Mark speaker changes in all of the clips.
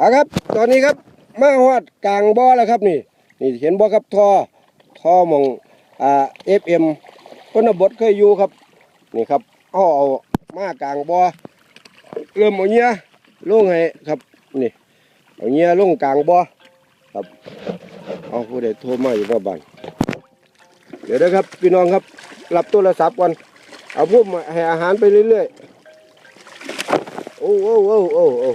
Speaker 1: อะครับ ตอนนี้ครับมาฮอดกลางบ่อแล้วครับนี่ นี่เห็นบ่อครับท่อท่อมองอ่าเอฟเอ็มคนบทเคยอยู่ครับ นี่ครับเอาเอามากลางบ่อเริ่มเอาเงี้ยลงให้ครับนี่เอาเงี้ยลงกลางบ่อครับเอาผู้ใดโทรมาอยู่ก็บังเดี๋ยวนะครับพี่น้องครับรับโทรศัพท์ก่อนเอาพวกมาให้อาหารไปเรื่อยๆโอ้โอ้โอ้โอ้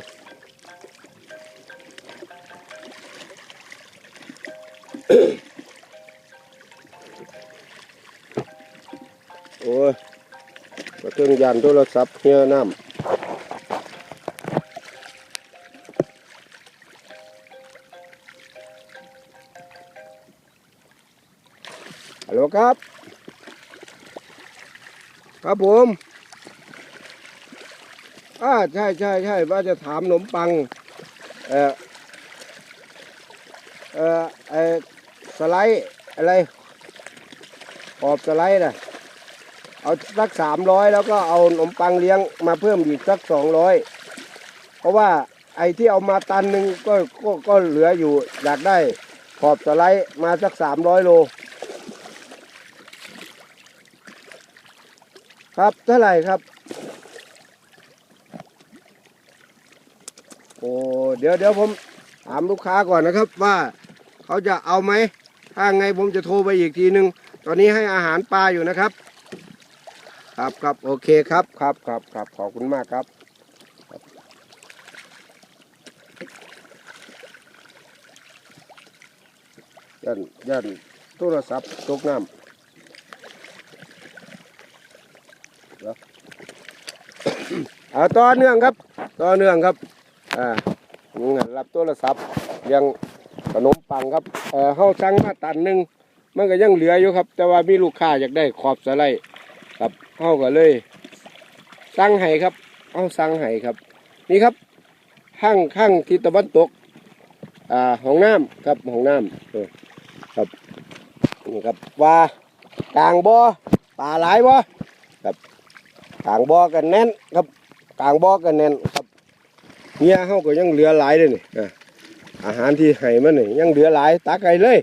Speaker 1: โอ้ยเครื่องยานโทรศัพท์เฮียน้ำฮัลโหลครับ ครับผมอ่าใช่ใช่ใช่ว่าจะถามขนมปัง เออเออไอ สไลด์อะไรขอบสไลด์นะเอาสักสามร้อยแล้วก็เอาขนมปังเลี้ยงมาเพิ่มอีกสักสองร้อยเพราะว่าไอ้ที่เอามาตันหนึ่งก็ก็ก็เหลืออยู่อยากได้ขอบสไลด์มาสักสามร้อยโล ครับเท่าไหร่ครับ โอ้เดี๋ยวเดี๋ยวผมถามลูกค้าก่อนนะครับว่าเขาจะเอาไหม ถ้าไงผมจะโทรไปอีกทีนึง ตอนนี้ให้อาหารปลาอยู่นะครับ ครับครับโอเคครับครับครับครับขอบคุณมากครับยันยันโทรศัพท์ตกน้ำเอาต่อเนื่องครับ ต่อเนื่องครับ อ่ารับโทรศัพท์ยัง ขนมปังครับเออเฮาสั่งมาตันหนึ่งมันก็ยังเหลืออยู่ครับ แต่ว่ามีลูกค้าอยากได้ขอบสไลด์ครับเฮาก็เลยสั่งให้ครับเอาสั่งให้ครับ นี่ครับข้างข้างทิศตะวันตกอ่าห้องน้ำครับห้องน้ำครับนี่ครับว่ากลางบ่อปลาหลายบ่ครับกลางบ่อกันแน่นครับกลางบ่อกันแน่นครับเนี่ยเฮาก็ยังเหลือหลายเลยนี่ อาหารที่ให้มันนี่ยังเหลือหลายตาไก่เลย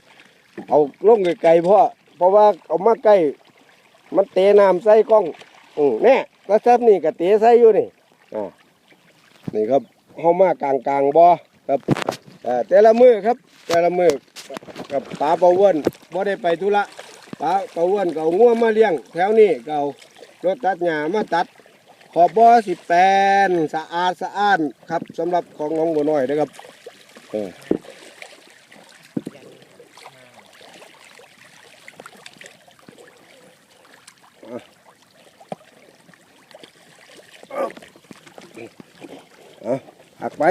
Speaker 1: เอาลงไกลๆเพราะเพราะว่าเอามาใกล้มันเตะน้ำใส่กล้องอืมแน่กระซับนี่ก็เตะใส่อยู่นี่อ่านี่ครับเฮามากลางกลางๆบ่อครับแต่ละมือครับ แต่ละมือกับปลาปลาอ้วนบ่ได้ไปธุระปลาปลาอ้วนเก็เอาง่วมาเลี้ยง แถวนี้เก็เอารถตัดหญ้ามาตัดขอบบ่อสิแปนสะอาดสะอ้านครับสำหรับของน้องบัวน้อยนะครับ เออเอาหักไป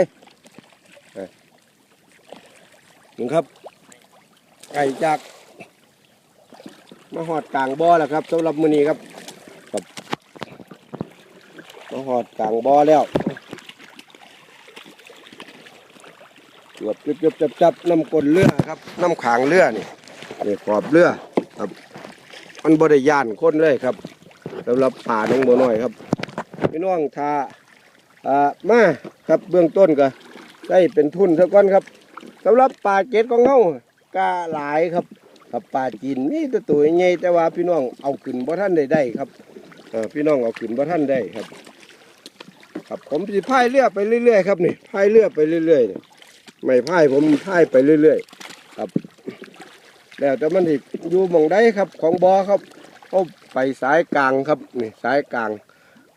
Speaker 1: นี่ครับ ไก่จากมาหอดกลางบ่อแล้วครับสำหรับมือนี้ครับครับมาหอดกลางบ่อแล้ว จวบจุบจุบจับจับน้ำกลเรือครับ น้ำขางเรือนี่นี่ขอบเรือครับ มันบริยานคนเลยครับสำหรับป่าน้องบัวน้อยครับพี่น้องทาอ่ามาครับเบื้องต้นก็ได้เป็นทุนเท่ากันครับสำหรับป่าเกตของเฮากาหลายครับครับป่าจีนนี่ตัวตัวใหญ่แต่ว่าพี่น้องเอาขึ้นบ่ท่านได้ได้ครับเออพี่น้องเอาขึ้นบ่ท่านได้ครับ ครับผมสิพายเรือไปเรื่อยๆครับนี่พายเรือไปเรื่อยๆ ไม่พายผมพายไปเรื่อยๆ ครับแล้วแต่มันสิอยู่มองได้ครับของบอครับเขาไปสายกลางครับนี่สายกลาง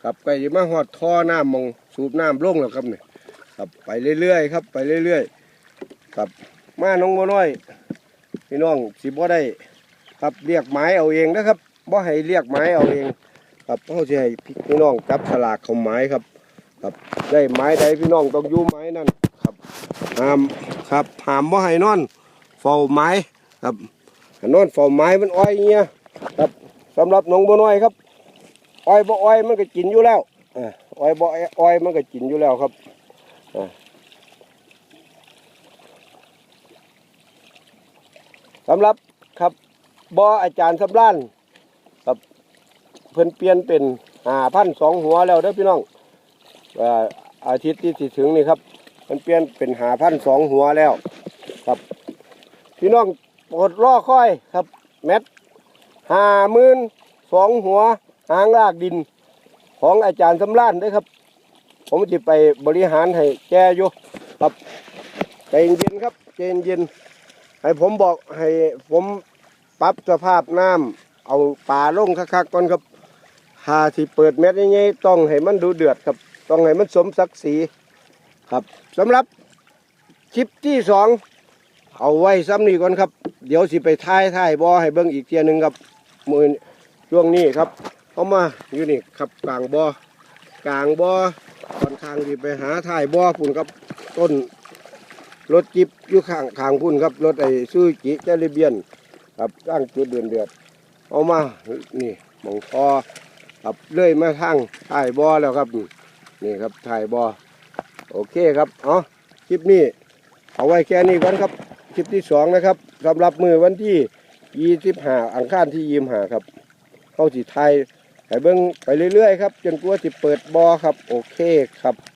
Speaker 1: ครับไปมาหอดท่อน้ำมองสูบน้ำลงแล้วครับนี่ครับไปเรื่อยๆครับ ไปเรื่อยๆครับมาน้องบัวน้อยพี่น้องสิบ่ได้ ครับเรียกไม้เอาเองนะครับบ่ให้เรียกไม้เอาเองครับเขาจะให้พี่น้องจับฉลากเขาไม้ครับ ครับได้ไม้ใดพี่น้องต้องยู่ไม้นั่นครับ หามครับหามบ่าให้นอนเฝ้าไม้ครับให้นอนเฝ้าไม้มันอ้อยเงี้ยครับสำหรับน้องบัวน้อยครับอ้อยบ่อ้อยมันก็กินอยู่แล้วอ่าอ้อยบ่อ้อยมันก็กินอยู่แล้วครับอ่าสำหรับครับบ่อาจารย์สำรานครับเพิ่นเปลี่ยนเป็นห้าพันสองหัวแล้วเด้อพี่น้องอ่าอาทิตย์ที่ถึงนี่ครับ มันเปลี่ยนเป็นหาพันสองหัวแล้ว ครับ พี่น้องโปรดรอค่อยครับ แมทหาหมื่นสองหัวหางลากดิน ของอาจารย์สำรานเด้วยครับ ผมจะไปบริหารให้แกอยู่ครับใจเย็นครับใจเย็นให้ผมบอกให้ผมปรับสภาพน้ำเอาป่าลงคักๆก่อนครับหาที่เปิดแมทยังไงต้องให้มันดูเดือดครับ ต้องให้มันสมศักดิ์ศรี ครับสำหรับคลิปที่สองเอาไว้ซ้ำนี่ก่อนครับ เดี๋ยวสิไปท้ายท้ายบอให้เบิ้งอีกเทียหนึ่งครับมือช่วงนี้ครับเอามาอยู่นี่ครับกลางบอกลางบอค่อนข้างที่ไปหาท้ายบอพุ่นครับต้นรถจิบอยู่ข้างข้างพุ่นครับรถไอ้ซูจิเจริเบียน ครับตั้งจุดเดือนเดือดเอามานี่หมองคอครับเลื่อยมาทางถ่ายบอแล้วครับ นี่ครับถ่ายบอ โอเคครับเอาคลิปนี้เอาไว้แค่นี้ก่อนครับคลิปที่สองนะครับสำหรับมือวันที่ยี่สิบห้าอังคารที่ยี่ห้าครับเข้าสิไทยไปเบิ้งไปเรื่อยๆครับจนกลัวาสิเปิดบอครับ โอเคครับ